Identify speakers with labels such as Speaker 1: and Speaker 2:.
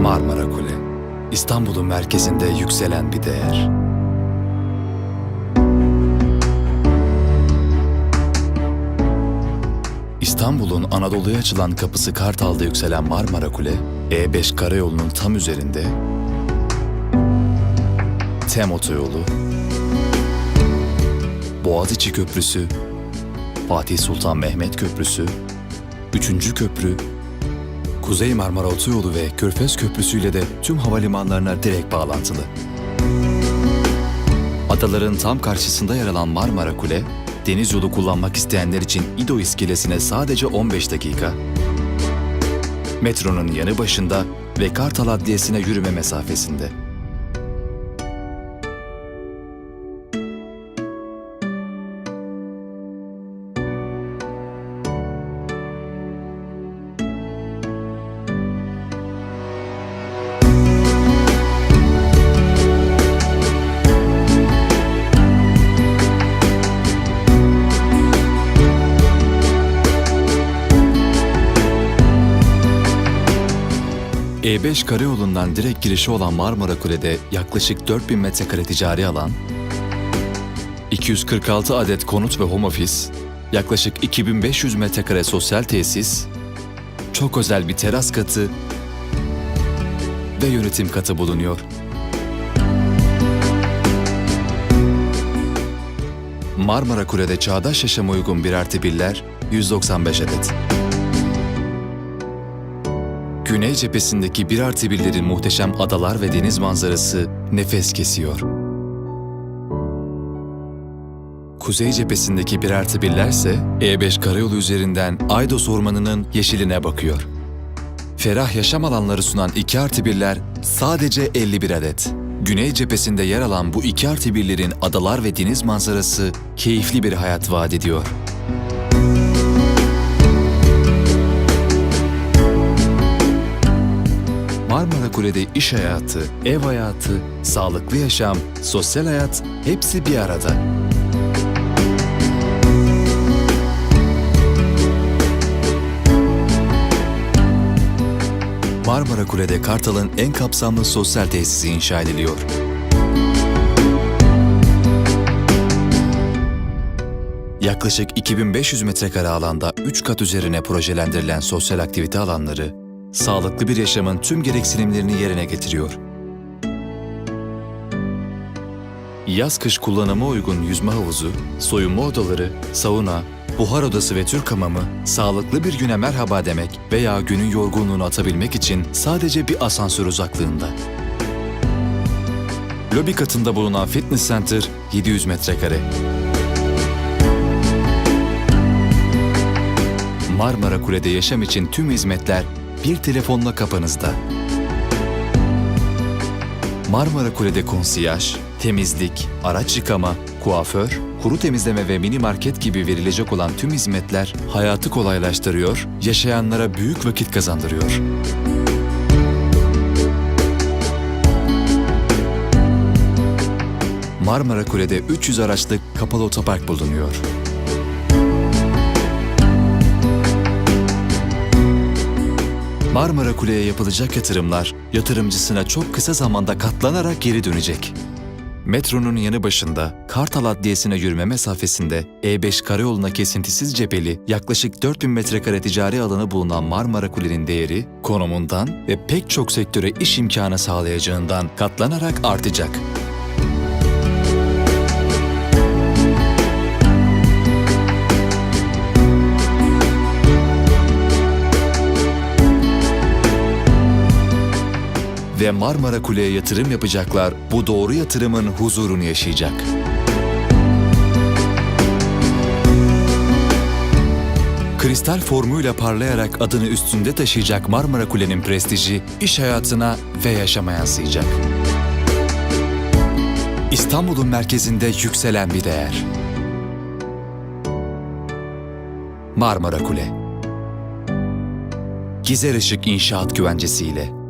Speaker 1: Marmara Kule, İstanbul'un merkezinde yükselen bir değer. İstanbul'un Anadolu'ya açılan kapısı Kartal'da yükselen Marmara Kule, E5 karayolunun tam üzerinde TEM otoyolu, Boğaziçi Köprüsü, Fatih Sultan Mehmet Köprüsü, 3. Köprü, Kuzey Marmara Otoyolu ve Körfez Köprüsü ile de tüm havalimanlarına direkt bağlantılı. Adaların tam karşısında yer alan Marmara Kule, deniz yolu kullanmak isteyenler için İdo iskelesine sadece 15 dakika, metronun yanı başında ve Kartal Adliyesi'ne yürüme mesafesinde. E5 karayolundan direkt girişi olan Marmara Kule'de yaklaşık 4000 metrekare ticari alan, 246 adet konut ve home office, yaklaşık 2500 metrekare sosyal tesis, çok özel bir teras katı ve yönetim katı bulunuyor. Marmara Kule'de çağdaş yaşama uygun bir artı birler 195 adet. Güney cephesindeki bir artı birlerin muhteşem adalar ve deniz manzarası nefes kesiyor. Kuzey cephesindeki bir artı birlerse E5 karayolu üzerinden Aydos Ormanı'nın yeşiline bakıyor. Ferah yaşam alanları sunan 2 artı birler sadece 51 adet. Güney cephesinde yer alan bu 2 artı birlerin adalar ve deniz manzarası keyifli bir hayat vaat ediyor. Marmara Kule'de iş hayatı, ev hayatı, sağlıklı yaşam, sosyal hayat hepsi bir arada. Marmara Kule'de Kartal'ın en kapsamlı sosyal tesisi inşa ediliyor. Yaklaşık 2500 metrekare alanda 3 kat üzerine projelendirilen sosyal aktivite alanları, sağlıklı bir yaşamın tüm gereksinimlerini yerine getiriyor. Yaz-kış kullanıma uygun yüzme havuzu, soyunma odaları, sauna, buhar odası ve Türk hamamı, sağlıklı bir güne merhaba demek veya günün yorgunluğunu atabilmek için sadece bir asansör uzaklığında. Lobi katında bulunan fitness center 700 metrekare. Marmara Kule'de yaşam için tüm hizmetler bir telefonla kapanızda. Marmara Kule'de konsiyaj, temizlik, araç yıkama, kuaför, kuru temizleme ve mini market gibi verilecek olan tüm hizmetler hayatı kolaylaştırıyor, yaşayanlara büyük vakit kazandırıyor. Marmara Kule'de 300 araçlık kapalı otopark bulunuyor. Marmara Kule'ye yapılacak yatırımlar yatırımcısına çok kısa zamanda katlanarak geri dönecek. Metronun yanı başında Kartal Adliyesi'ne yürüme mesafesinde E5 karayoluna kesintisiz cepheli yaklaşık 4000 metrekare ticari alanı bulunan Marmara Kule'nin değeri konumundan ve pek çok sektöre iş imkanı sağlayacağından katlanarak artacak. Ve Marmara Kule'ye yatırım yapacaklar bu doğru yatırımın huzurunu yaşayacak. Kristal formuyla parlayarak adını üstünde taşıyacak Marmara Kule'nin prestiji iş hayatına ve yaşama yansıyacak. İstanbul'un merkezinde yükselen bir değer. Marmara Kule. Gizer Işık İnşaat Güvencesi'yle